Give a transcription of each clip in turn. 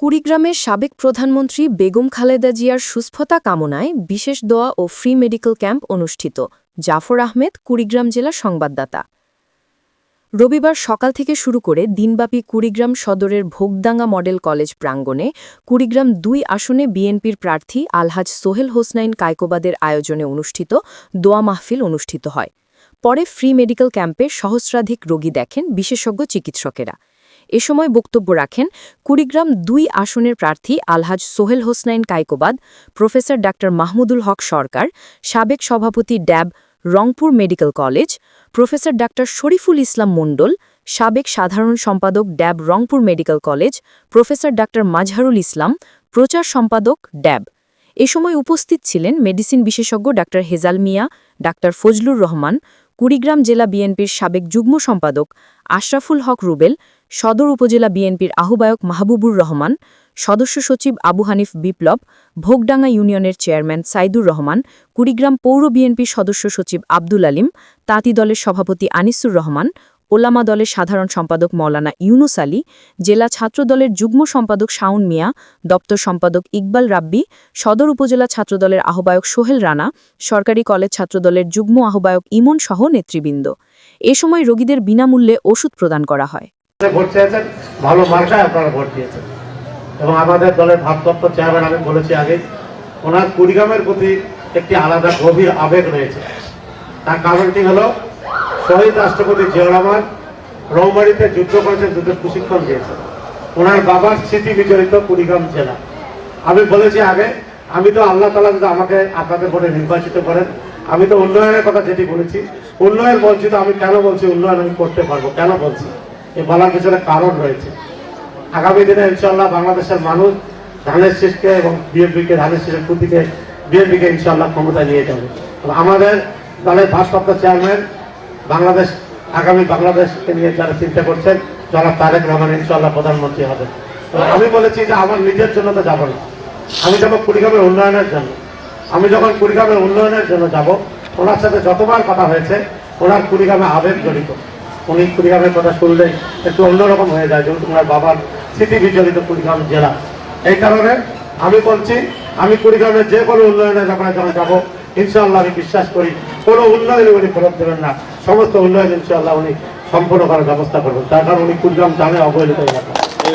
কুড়িগ্রামের সাবেক প্রধানমন্ত্রী বেগম খালেদা জিয়ার সুস্থতা কামনায় বিশেষ দোয়া ও ফ্রি মেডিকেল ক্যাম্প অনুষ্ঠিত। জাফর আহমেদ, কুড়িগ্রাম জেলা সংবাদদাতা। রবিবার সকাল থেকে শুরু করে দিনব্যাপী কুড়িগ্রাম সদরের ভোগদাঙ্গা মডেল কলেজ প্রাঙ্গণে কুড়িগ্রাম দুই আসনে বিএনপির প্রার্থী আলহাজ সোহেল হোসনাইন কায়কোবাদের আয়োজনে অনুষ্ঠিত দোয়া মাহফিল অনুষ্ঠিত হয়। পরে ফ্রি মেডিকেল ক্যাম্পে সহস্রাধিক রোগী দেখেন বিশেষজ্ঞ চিকিৎসকেরা। এ সময় বক্তব্য রাখেন কুড়িগ্রাম দুই আসনের প্রার্থী আলহাজ সোহেল হোসনাইন কায়কোবাদ প্রফেসর ডা মাহমুদুল হক সরকার, সাবেক সভাপতি DAB Rangpur medical college, professor ডা শরীফুল ইসলাম মণ্ডল, সাবেক সাধারণ সম্পাদক DAB Rangpur medical college, professor ডা মাজহারুল ইসলাম, প্রচার সম্পাদক ড্যাব। এ সময় উপস্থিত ছিলেন মেডিসিন বিশেষজ্ঞ ডা হেজাল মিয়া ডা ফজলুর রহমান কুড়িগ্রাম জেলা বিএনপির সাবেক যুগ্ম সম্পাদক আশরাফুল হক রুবেল, সদর উপজেলা বিএনপির আহ্বায়ক মাহবুবুর রহমান, সদস্য সচিব আবু হানিফ বিপ্লব, ভোগডাঙ্গা ইউনিয়নের চেয়ারম্যান সাইদুর রহমান, কুড়িগ্রাম পৌর বিএনপির সদস্য সচিব আব্দুল আলিম, তাঁতি দলের সভাপতি আনিসুর রহমান ওলামা দলের সাধারণ সম্পাদক মৌলানা ইউনুস আলী, জেলা ছাত্রদলের যুগ্ম সম্পাদক শাউন মিয়া, দপ্তর সম্পাদক ইকবাল রাব্বি, সদর উপজেলা ছাত্রদলের আহ্বায়ক সোহেল রানা, সরকারি কলেজ ছাত্রদলের যুগ্ম আহ্বায়ক ইমন সহ নেতৃবৃন্দ। এ সময় রোগীদের বিনামূল্যে ওষুধ প্রদান করা হয়। ভালো মার্কায় আপনারা ভোট দিয়েছেন। এবং আমাদের দলের ভারপ্রাপ্ত চেয়ারম্যান, আমি বলেছি আগে, ওনার কুড়িগ্রামের প্রতি একটি আলাদা গভীর আবেগ রয়েছে। তার কারণটি হলো শহীদ রাষ্ট্রপতি জিয়াউর রহমান রৌমারিতে যুদ্ধ করেছেন যুদ্ধের প্রশিক্ষণ দিয়েছেন ওনার বাবার স্মৃতি বিচরিত কুড়িগ্রাম জেলা। আমি বলেছি আগে, আমি তো আল্লাহ তালা যদি আমাকে আপনাদের ভোটে নির্বাচিত করেন, আমি তো উন্নয়নের কথা যেটি বলেছি, উন্নয়ন বলছি তো আমি কেন বলছি উন্নয়ন আমি করতে পারব, কেন বলছি? এই বলার পিছনে কারণ রয়েছে। আগামী দিনে ইনশাল্লাহ বাংলাদেশের মানুষ ধানের শীষকে এবং বিএনপিকে, ধানের শীষের প্রতীকে বিএনপিকে ইনশাল্লাহ ক্ষমতায় নিয়ে যাবে। আমাদের দলের ভারপ্রাপ্ত চেয়ারম্যান বাংলাদেশ, আগামী বাংলাদেশকে নিয়ে যারা চিন্তা করছেন যারা তারেক রহমান ইনশাল্লাহ প্রধানমন্ত্রী হবে। তো আমি বলেছি যে আমার নিজের জন্য তো যাব না। আমি যাব কুড়িগ্রামের উন্নয়নের জন্য। আমি যখন কুড়িগ্রামের উন্নয়নের জন্য যাব, ওনার সাথে যতবার কথা হয়েছে, ওনার কুড়িগ্রামে আবেগ জড়িত। উনি কুড়িগ্রামের কথা শুনলেই একটু অন্যরকম হয়ে যায়, যেহেতু ওনার বাবার স্মৃতি বিচলিত কুড়িগ্রাম জেলা। এই কারণে আমি বলছি, আমি কুড়িগ্রামের যে কোনো উন্নয়নের ব্যাপারে যখন যাব ইনশাল্লাহ আমি বিশ্বাস করি, কোনো উন্নয়নে উনি ফেরত দেবেন না। সমস্ত উন্নয়ন ইনশাআল্লাহ উনি সম্পূর্ণ করার ব্যবস্থা করবেন। তার কারণ উনি কুড়িগ্রাম জানে অবহেলিত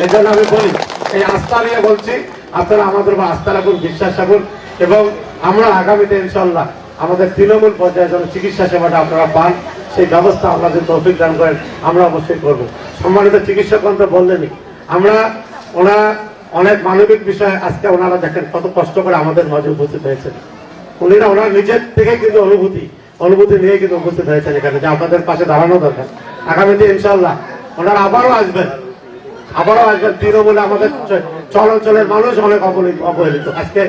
এই জন্য আমি বলি, এই আস্থা নিয়ে বলছি, আপনারা আমাদের উপর আস্থা রাখুন, বিশ্বাস রাখুন এবং আমরা আগামীতে ইনশাল্লাহ আমাদের তৃণমূল পর্যায়ে যেন চিকিৎসা সেবাটা আপনারা পান, সেই ব্যবস্থা আপনাদের তৌফিক দান করেন, আমরা অবশ্যই করব। সম্মানিত চিকিৎসকগণ তো বললেনই, আমরা ওনারা অনেক মানবিক বিষয়ে আজকে ওনারা দেখেন কত কষ্ট করে আমাদের মাঝে উপস্থিত হয়েছেন। উনিরা ওনার নিজের থেকে কিন্তু অনুভূতি অনুভূতি নিয়ে কিন্তু উপস্থিত হয়েছেন এখানে, যে আপনাদের পাশে দাঁড়ানো দরকার। আগামীতে ইনশাল্লাহ ওনারা আবারও আসবেন। আবারও আসবেন, তৃণমূলে আমাদের চলাচলের মানুষ অনেক অবহেলিত আজকে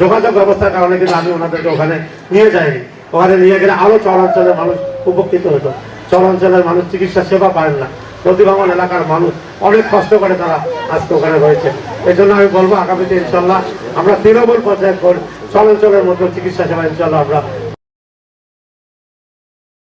যোগাযোগ ব্যবস্থার কারণে কিন্তু আমি ওনাদেরকে ওখানে নিয়ে যাইনি। ওখানে নিয়ে গেলে আরও চলাঞ্চলের মানুষ উপকৃত হতো। চলাঞ্চলের মানুষ চিকিৎসা সেবা পায় না। প্রতিভাবান এলাকার মানুষ অনেক কষ্ট করে তারা আজকে ওখানে রয়েছে। এই জন্য আমি বলব, আগামীতে ইনশাল্লাহ আমরা তৃণমূল পর্যায়ে চলাঞ্চলের মতো চিকিৎসা সেবা ইনশাল্লাহ আমরা